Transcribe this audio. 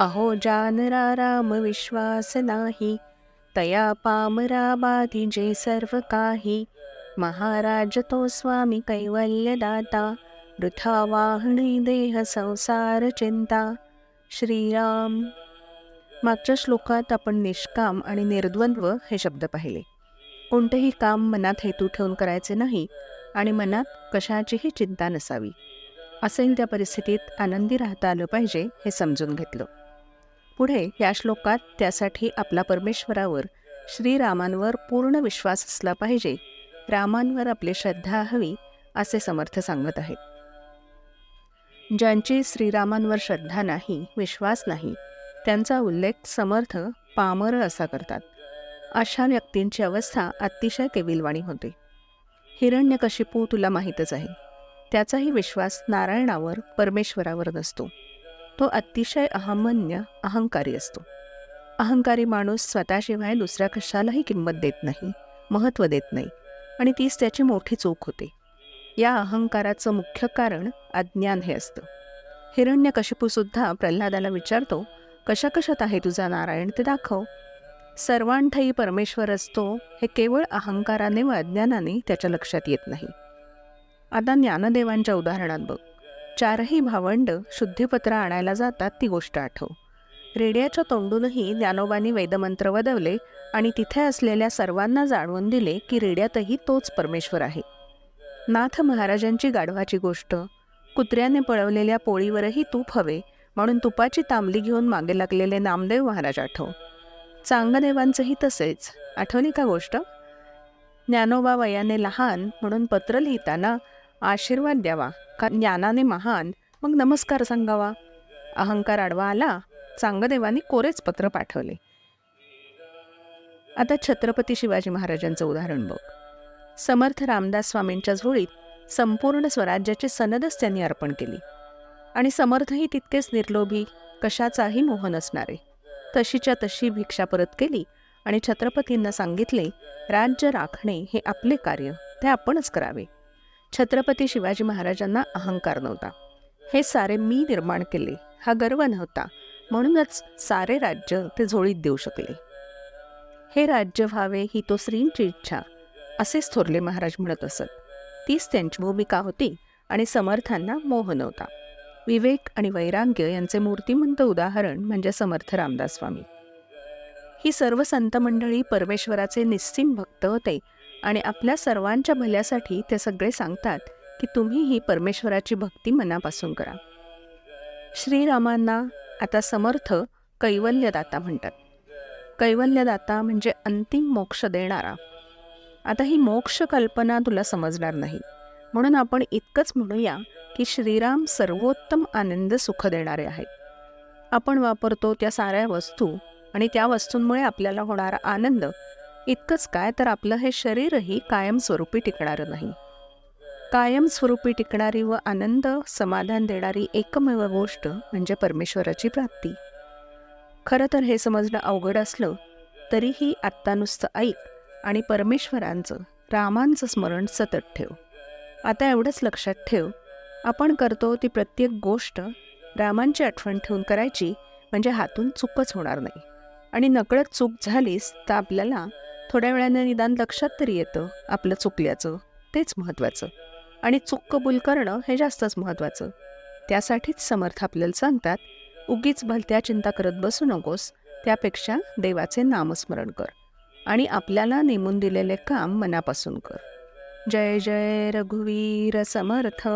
अहो जानरा राम विश्वास नाही तया पामरा बाधी जे सर्व काही. महाराज तो स्वामी कैवल्यदाता वृथा वाहणी देह संसार चिंता. श्रीराम. मागच्या श्लोकात आपण निष्काम आणि निर्द्वंद्व हे शब्द पाहिले. कोणतेही काम मनात हेतू ठेवून करायचे नाही आणि मनात कशाचीही चिंता नसावी. असेल त्या परिस्थितीत आनंदी राहता आलं पाहिजे हे समजून घेतलं. पुढे या श्लोकात त्यासाठी आपला परमेश्वरावर श्रीरामांवर पूर्ण विश्वास असला पाहिजे. रामांवर आपली श्रद्धा हवी असे समर्थ सांगत आहेत. ज्यांची श्रीरामांवर श्रद्धा नाही विश्वास नाही त्यांचा उल्लेख समर्थ पामर असा करतात. अशा व्यक्तींची अवस्था अतिशय केविलवाणी होते. हिरण्यकशिपू तुला माहीतच आहे. त्याचाही विश्वास नारायणावर परमेश्वरावर नसतो. तो अतिशय अहमन्य अहंकारी असतो. अहंकारी माणूस स्वतःशिवाय दुसऱ्या कशालाही किंमत देत नाही महत्त्व देत नाही आणि तीच त्याची मोठी चूक होते. या अहंकाराचं मुख्य कारण अज्ञान हे असतं. हिरण्यकशिपूसुद्धा प्रल्हादाला विचारतो कशा कशात आहे तुझा नारायण? ते दाखव. सर्वांठाई परमेश्वर असतो हे केवळ अहंकाराने व अज्ञानाने त्याच्या लक्षात येत नाही. आता ज्ञानदेवांच्या उदाहरणात बघ. चारही भावंड शुद्धिपत्र आणायला जातात ती गोष्ट आठव. रेड्याच्या तोंडूनही ज्ञानोबांनी वेदमंत्र वदवले आणि तिथे असलेल्या सर्वांना जाणवून दिले की रेड्यातही तोच परमेश्वर आहे. नाथ महाराजांची गाढवाची गोष्ट कुत्र्याने पळवलेल्या पोळीवरही तूप हवे म्हणून तुपाची तांबली घेऊन मागे लागलेले नामदेव महाराज आठव. चांगदेवांचंही तसेच आठवली का गोष्ट? ज्ञानोबा वयाने लहान म्हणून पत्र लिहिताना आशीर्वाद द्यावा. का ज्ञानाने महान. मग नमस्कार सांगावा. अहंकार आडवा आला चांगदेवांनी कोरेच पत्र पाठवले. आता छत्रपती शिवाजी महाराजांचं उदाहरण बघ. समर्थ रामदास स्वामींच्या झोळीत संपूर्ण स्वराज्याची सनदच त्यांनी अर्पण केली. आणि समर्थही तितकेच निर्लोभी कशाचाही मोह नसणारे. तशीच्या तशी भिक्षा परत केली आणि छत्रपतींना सांगितले राज्य राखणे हे आपले कार्य ते आपणच करावे. छत्रपती शिवाजी महाराजांना अहंकार नव्हता. हे सारे मी निर्माण केले हा गर्व नव्हता. म्हणूनच सारे राज्य ते झोळीत देऊ शकले. हे राज्य व्हावे ही तो श्रींची इच्छा असेच थोरले महाराज म्हणत असत. तीच त्यांची भूमिका होती आणि समर्थांना मोह नव्हता. विवेक आणि वैराग्य यांचे मूर्तिमंत उदाहरण म्हणजे समर्थ रामदास स्वामी. ही सर्व संत मंडळी परमेश्वराचे निस्सिम भक्त होते आणि आपल्या सर्वांच्या भल्यासाठी ते सगळे सांगतात की तुम्ही ही परमेश्वराची भक्ती मनापासून करा. श्रीरामांना आता समर्थ कैवल्यदाता म्हणतात. कैवल्यदाता म्हणजे अंतिम मोक्ष देणारा. आता ही मोक्ष कल्पना तुला समजणार नाही. म्हणून आपण इतकंच म्हणूया की श्रीराम सर्वोत्तम आनंद सुख देणारे आहेत. आपण वापरतो त्या साऱ्या वस्तू आणि त्या वस्तूंमुळे आपल्याला होणारा आनंद इतकंच काय तर आपलं हे शरीरही कायमस्वरूपी टिकणारं नाही. कायमस्वरूपी टिकणारी व आनंद समाधान देणारी एकमेव गोष्ट म्हणजे परमेश्वराची प्राप्ती. खरं तर हे समजणं अवघड असलं तरीही आत्ता नुसतं ऐक आणि परमेश्वरांचं रामांचं स्मरण सतत ठेव. आता एवढंच लक्षात ठेव आपण करतो ती प्रत्येक गोष्ट रामांची आठवण ठेवून करायची म्हणजे हातून चूकच होणार नाही. आणि नकळत चूक झालीस तर आपल्याला थोड्या वेळाने निदान लक्षात तरी येतं आपलं चुकल्याचं. तेच महत्त्वाचं. आणि चूक कबूल करणं हे जास्तच महत्त्वाचं. त्यासाठीच समर्थ आपल्याला सांगतात उगीच भलत्या चिंता करत बसू नकोस. त्यापेक्षा देवाचे नामस्मरण कर. आणि आपल्याला नेमून दिलेले काम मनापासून कर. जय जय रघुवीर समर्थ.